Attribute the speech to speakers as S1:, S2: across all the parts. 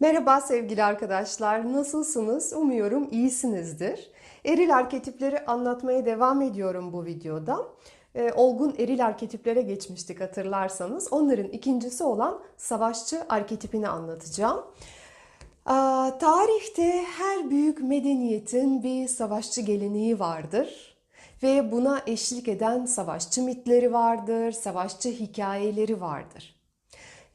S1: Merhaba sevgili arkadaşlar, nasılsınız? Umuyorum iyisinizdir. Eril arketipleri anlatmaya devam ediyorum bu videoda. Ee, olgun eril arketiplere geçmiştik hatırlarsanız. Onların ikincisi olan savaşçı arketipini anlatacağım. Aa, tarihte her büyük medeniyetin bir savaşçı geleneği vardır. Ve buna eşlik eden savaşçı mitleri vardır, savaşçı hikayeleri vardır.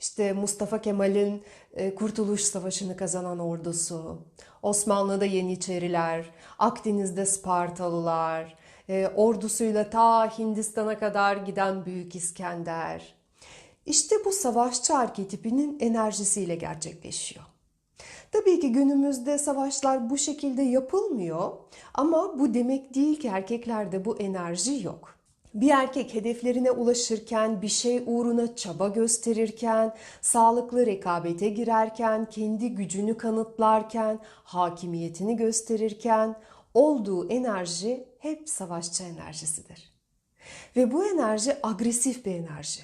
S1: İşte Mustafa Kemal'in e, Kurtuluş Savaşı'nı kazanan ordusu, Osmanlı'da Yeniçeriler, Akdeniz'de Spartalılar, e, ordusuyla ta Hindistan'a kadar giden Büyük İskender. İşte bu savaşçı arketipinin enerjisiyle gerçekleşiyor. Tabii ki günümüzde savaşlar bu şekilde yapılmıyor ama bu demek değil ki erkeklerde bu enerji yok. Bir erkek hedeflerine ulaşırken, bir şey uğruna çaba gösterirken, sağlıklı rekabete girerken, kendi gücünü kanıtlarken, hakimiyetini gösterirken olduğu enerji hep savaşçı enerjisidir. Ve bu enerji agresif bir enerji.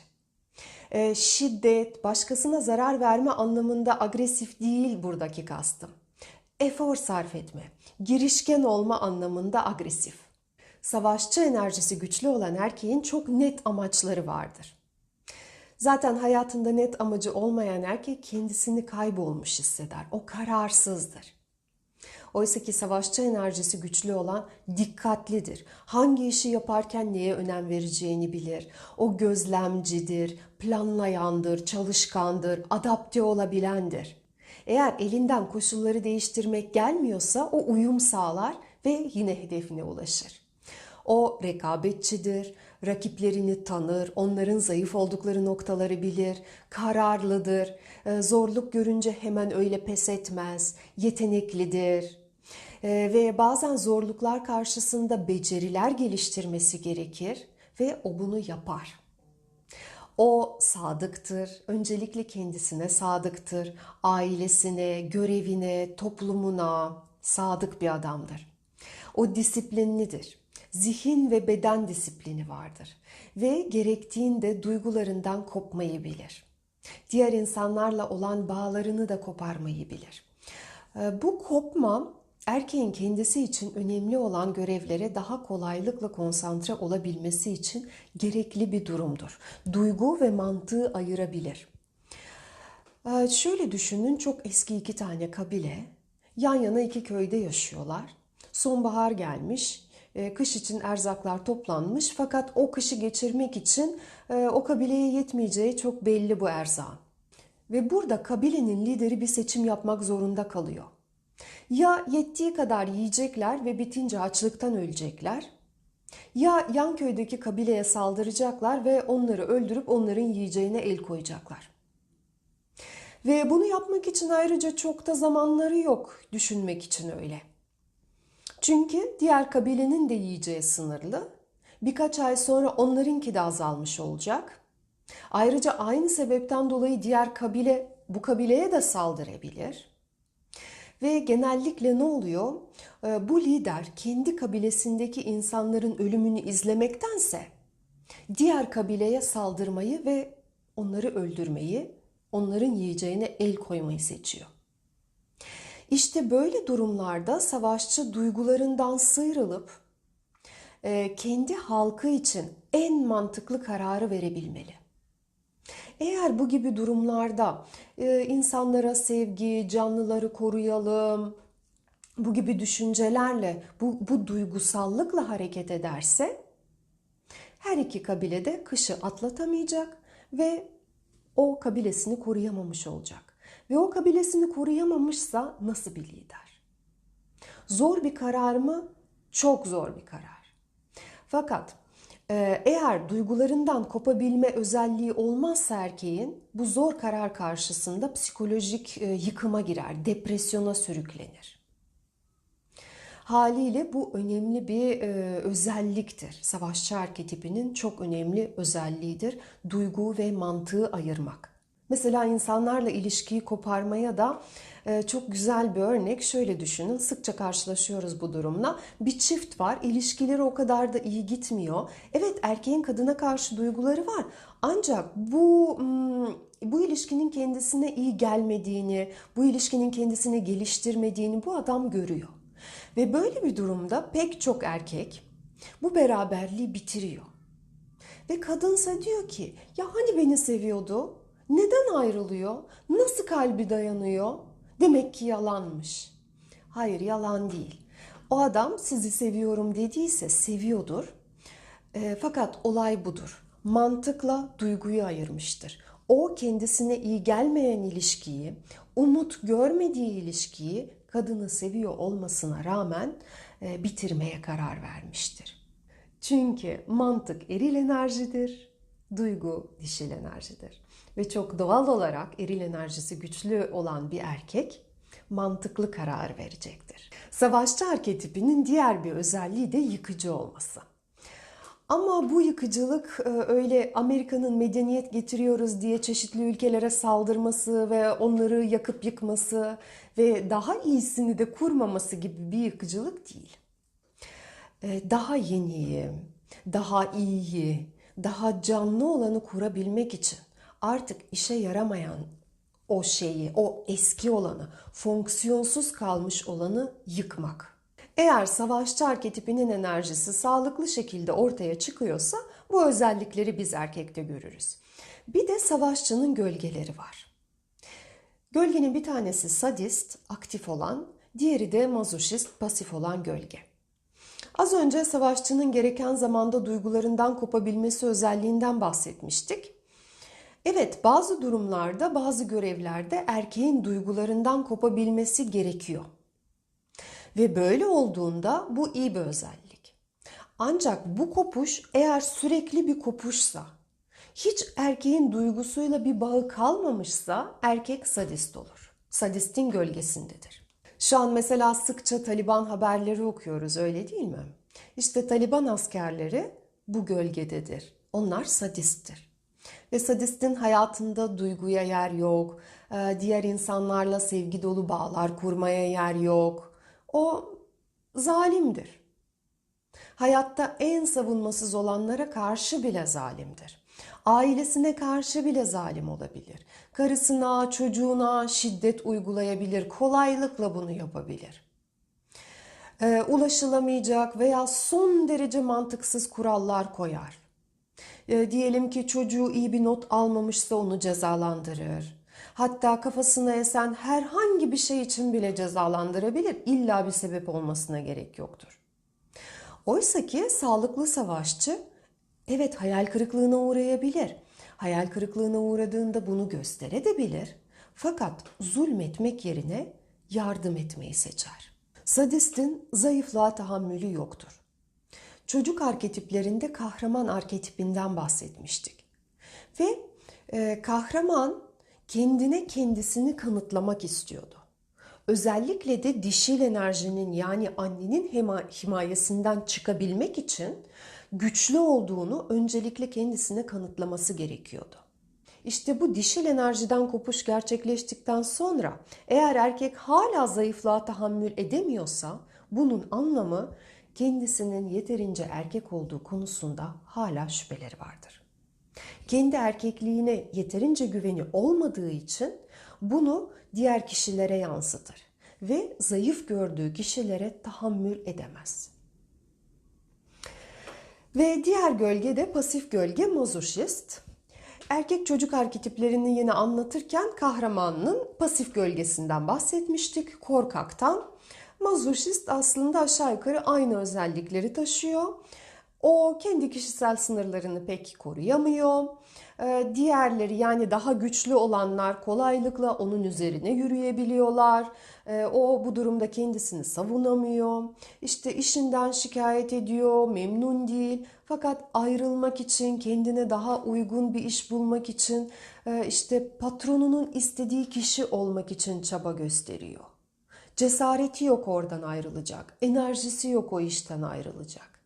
S1: Ee, şiddet, başkasına zarar verme anlamında agresif değil buradaki kastım. Efor sarf etme, girişken olma anlamında agresif. Savaşçı enerjisi güçlü olan erkeğin çok net amaçları vardır. Zaten hayatında net amacı olmayan erkek kendisini kaybolmuş hisseder. O kararsızdır. Oysa ki savaşçı enerjisi güçlü olan dikkatlidir. Hangi işi yaparken neye önem vereceğini bilir. O gözlemcidir, planlayandır, çalışkandır, adapte olabilendir. Eğer elinden koşulları değiştirmek gelmiyorsa o uyum sağlar ve yine hedefine ulaşır. O rekabetçidir, rakiplerini tanır, onların zayıf oldukları noktaları bilir, kararlıdır, e, zorluk görünce hemen öyle pes etmez, yeteneklidir. E, Ve bazen zorluklar karşısında beceriler geliştirmesi gerekir ve o bunu yapar. O sadıktır, öncelikle kendisine sadıktır, ailesine, görevine, toplumuna sadık bir adamdır. O disiplinlidir. Zihin ve beden disiplini vardır ve gerektiğinde duygularından kopmayı bilir. Diğer insanlarla olan bağlarını da koparmayı bilir. Ee, Bu kopma erkeğin kendisi için önemli olan görevlere daha kolaylıkla konsantre olabilmesi için gerekli bir durumdur. Duygu ve mantığı ayırabilir. Ee, Şöyle düşünün çok eski iki tane kabile yan yana iki köyde yaşıyorlar. Sonbahar gelmiş, kış için erzaklar toplanmış fakat o kışı geçirmek için e, o kabileye yetmeyeceği çok belli bu erzağın. Ve burada kabilenin lideri bir seçim yapmak zorunda kalıyor. Ya yettiği kadar yiyecekler ve bitince açlıktan ölecekler ya yan köydeki kabileye saldıracaklar ve onları öldürüp onların yiyeceğine el koyacaklar. Ve bunu yapmak için ayrıca çok da zamanları yok düşünmek için öyle. Çünkü diğer kabilenin de yiyeceği sınırlı. Birkaç ay sonra onlarınki de azalmış olacak. Ayrıca aynı sebepten dolayı diğer kabile bu kabileye de saldırabilir. Ve genellikle ne oluyor? Ee, Bu lider kendi kabilesindeki insanların ölümünü izlemektense diğer kabileye saldırmayı ve onları öldürmeyi, onların yiyeceğine el koymayı seçiyor. İşte böyle durumlarda savaşçı duygularından sıyrılıp e, kendi halkı için en mantıklı kararı verebilmeli. Eğer bu gibi durumlarda e, insanlara sevgi, canlıları koruyalım, bu gibi düşüncelerle, bu, bu duygusallıkla hareket ederse her iki kabile de kışı atlatamayacak ve o kabilesini koruyamamış olacak. Ve o kabilesini koruyamamışsa nasıl bir lider? Zor bir karar mı? Çok zor bir karar. Fakat e, eğer duygularından kopabilme özelliği olmazsa erkeğin bu zor karar karşısında psikolojik e, yıkıma girer, depresyona sürüklenir. Haliyle bu önemli bir e, özelliktir. Savaşçı arketipinin çok önemli özelliğidir. Duygu ve mantığı ayırmak. Mesela insanlarla ilişkiyi koparmaya da e, çok güzel bir örnek. Şöyle düşünün, sıkça karşılaşıyoruz bu durumla. Bir çift var, ilişkileri o kadar da iyi gitmiyor. Evet, erkeğin kadına karşı duyguları var. Ancak bu bu ilişkinin kendisine iyi gelmediğini, bu ilişkinin kendisini geliştirmediğini bu adam görüyor. Ve böyle bir durumda pek çok erkek bu beraberliği bitiriyor. Ve kadınsa diyor ki ya hani beni seviyordu? Neden ayrılıyor? Nasıl kalbi dayanıyor? Demek ki yalanmış. Hayır yalan değil. O adam sizi seviyorum dediyse seviyordur. E, fakat olay budur. Mantıkla duyguyu ayırmıştır. O kendisine iyi gelmeyen ilişkiyi, umut görmediği ilişkiyi kadını seviyor olmasına rağmen e, bitirmeye karar vermiştir. Çünkü mantık eril enerjidir, duygu dişil enerjidir. Ve çok doğal olarak eril enerjisi güçlü olan bir erkek mantıklı karar verecektir. Savaşçı arketipinin diğer bir özelliği de yıkıcı olması. Ama bu yıkıcılık e, öyle Amerika'nın medeniyet getiriyoruz diye çeşitli ülkelere saldırması ve onları yakıp yıkması ve daha iyisini de kurmaması gibi bir yıkıcılık değil. E, Daha yeniyi, daha iyiyi, daha canlı olanı kurabilmek için artık işe yaramayan o şeyi, o eski olanı, fonksiyonsuz kalmış olanı yıkmak. Eğer savaşçı arketipinin enerjisi sağlıklı şekilde ortaya çıkıyorsa bu özellikleri biz erkekte görürüz. Bir de savaşçının gölgeleri var. Gölgenin bir tanesi sadist, aktif olan, diğeri de mazoşist, pasif olan gölge. Az önce savaşçının gereken zamanda duygularından kopabilmesi özelliğinden bahsetmiştik. Evet, bazı durumlarda, bazı görevlerde erkeğin duygularından kopabilmesi gerekiyor. Ve böyle olduğunda bu iyi bir özellik. Ancak bu kopuş eğer sürekli bir kopuşsa, hiç erkeğin duygusuyla bir bağı kalmamışsa erkek sadist olur. Sadistin gölgesindedir. Şu an mesela sıkça Taliban haberleri okuyoruz öyle değil mi? İşte Taliban askerleri bu gölgededir. Onlar sadisttir. Ve sadistin hayatında duyguya yer yok, e, diğer insanlarla sevgi dolu bağlar kurmaya yer yok. O zalimdir. Hayatta en savunmasız olanlara karşı bile zalimdir. Ailesine karşı bile zalim olabilir. Karısına, çocuğuna şiddet uygulayabilir. Kolaylıkla bunu yapabilir. Ee, ulaşılamayacak veya son derece mantıksız kurallar koyar. Ee, diyelim ki çocuğu iyi bir not almamışsa onu cezalandırır. Hatta kafasına esen herhangi bir şey için bile cezalandırabilir. İlla bir sebep olmasına gerek yoktur. Oysa ki sağlıklı savaşçı evet hayal kırıklığına uğrayabilir. Hayal kırıklığına uğradığında bunu gösterebilir. Fakat zulmetmek yerine yardım etmeyi seçer. Sadistin zayıflığa tahammülü yoktur. Çocuk arketiplerinde kahraman arketipinden bahsetmiştik. Ve e, kahraman kendine kendisini kanıtlamak istiyordu. Özellikle de dişil enerjinin yani annenin himayesinden çıkabilmek için güçlü olduğunu öncelikle kendisine kanıtlaması gerekiyordu. İşte bu dişil enerjiden kopuş gerçekleştikten sonra eğer erkek hala zayıflığa tahammül edemiyorsa bunun anlamı kendisinin yeterince erkek olduğu konusunda hala şüpheleri vardır. Kendi erkekliğine yeterince güveni olmadığı için bunu diğer kişilere yansıtır ve zayıf gördüğü kişilere tahammül edemez. Ve diğer gölge de pasif gölge mazoşist. Erkek çocuk arketiplerini yine anlatırken kahramanının pasif gölgesinden bahsetmiştik, korkaktan. Mazoşist aslında aşağı yukarı aynı özellikleri taşıyor. O kendi kişisel sınırlarını pek koruyamıyor. Ee, diğerleri yani daha güçlü olanlar kolaylıkla onun üzerine yürüyebiliyorlar. Ee, o bu durumda kendisini savunamıyor. İşte işinden şikayet ediyor, memnun değil. Fakat ayrılmak için, kendine daha uygun bir iş bulmak için, e, işte patronunun istediği kişi olmak için çaba gösteriyor. Cesareti yok oradan ayrılacak, enerjisi yok o işten ayrılacak.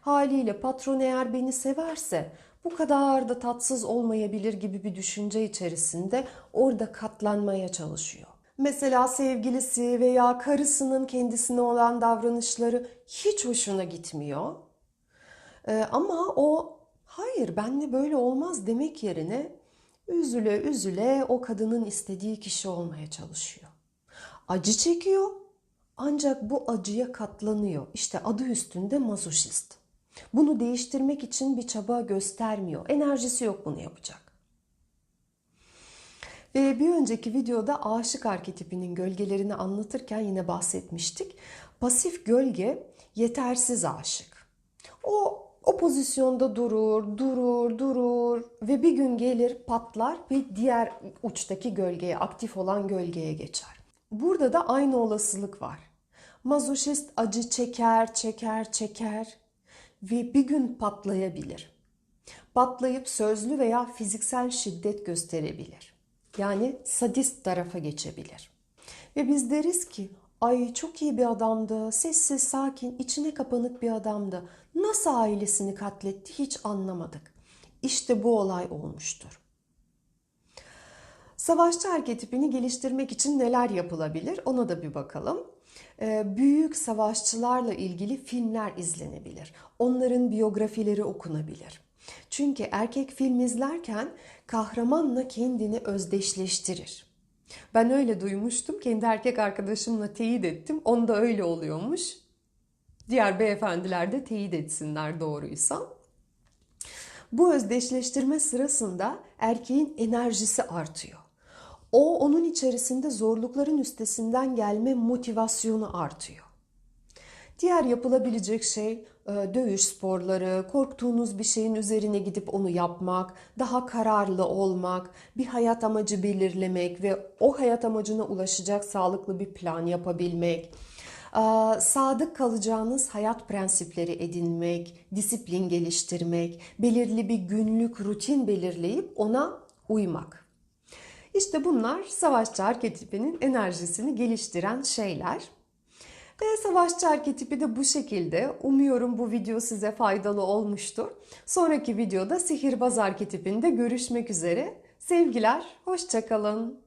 S1: Haliyle patron eğer beni severse bu kadar da tatsız olmayabilir gibi bir düşünce içerisinde orada katlanmaya çalışıyor. Mesela sevgilisi veya karısının kendisine olan davranışları hiç hoşuna gitmiyor. Ee, ama o hayır benle böyle olmaz demek yerine üzüle üzüle o kadının istediği kişi olmaya çalışıyor. Acı çekiyor ancak bu acıya katlanıyor. İşte adı üstünde mazoşist. Bunu değiştirmek için bir çaba göstermiyor. Enerjisi yok bunu yapacak. Bir önceki videoda aşık arketipinin gölgelerini anlatırken yine bahsetmiştik. Pasif gölge yetersiz aşık. O o pozisyonda durur, durur, durur ve bir gün gelir patlar ve diğer uçtaki gölgeye, aktif olan gölgeye geçer. Burada da aynı olasılık var. Mazoşist acı çeker, çeker, çeker ve bir gün patlayabilir. Patlayıp sözlü veya fiziksel şiddet gösterebilir. Yani sadist tarafa geçebilir. Ve biz deriz ki ay çok iyi bir adamdı, sessiz, sakin, içine kapanık bir adamdı. Nasıl ailesini katletti hiç anlamadık. İşte bu olay olmuştur. Savaşçı arketipini geliştirmek için neler yapılabilir ona da bir bakalım. Ee, büyük savaşçılarla ilgili filmler izlenebilir. Onların biyografileri okunabilir. Çünkü erkek film izlerken kahramanla kendini özdeşleştirir. Ben öyle duymuştum. Kendi erkek arkadaşımla teyit ettim. Onda öyle oluyormuş. Diğer beyefendiler de teyit etsinler doğruysa. Bu özdeşleştirme sırasında erkeğin enerjisi artıyor. O onun içerisinde zorlukların üstesinden gelme motivasyonu artıyor. Diğer yapılabilecek şey e, dövüş sporları, korktuğunuz bir şeyin üzerine gidip onu yapmak, daha kararlı olmak, bir hayat amacı belirlemek ve o hayat amacına ulaşacak sağlıklı bir plan yapabilmek, e, sadık kalacağınız hayat prensipleri edinmek, disiplin geliştirmek, belirli bir günlük rutin belirleyip ona uymak. İşte bunlar savaşçı arketipinin enerjisini geliştiren şeyler. Ve savaşçı arketipi de bu şekilde. Umuyorum bu video size faydalı olmuştur. Sonraki videoda sihirbaz arketipinde görüşmek üzere. Sevgiler, hoşçakalın.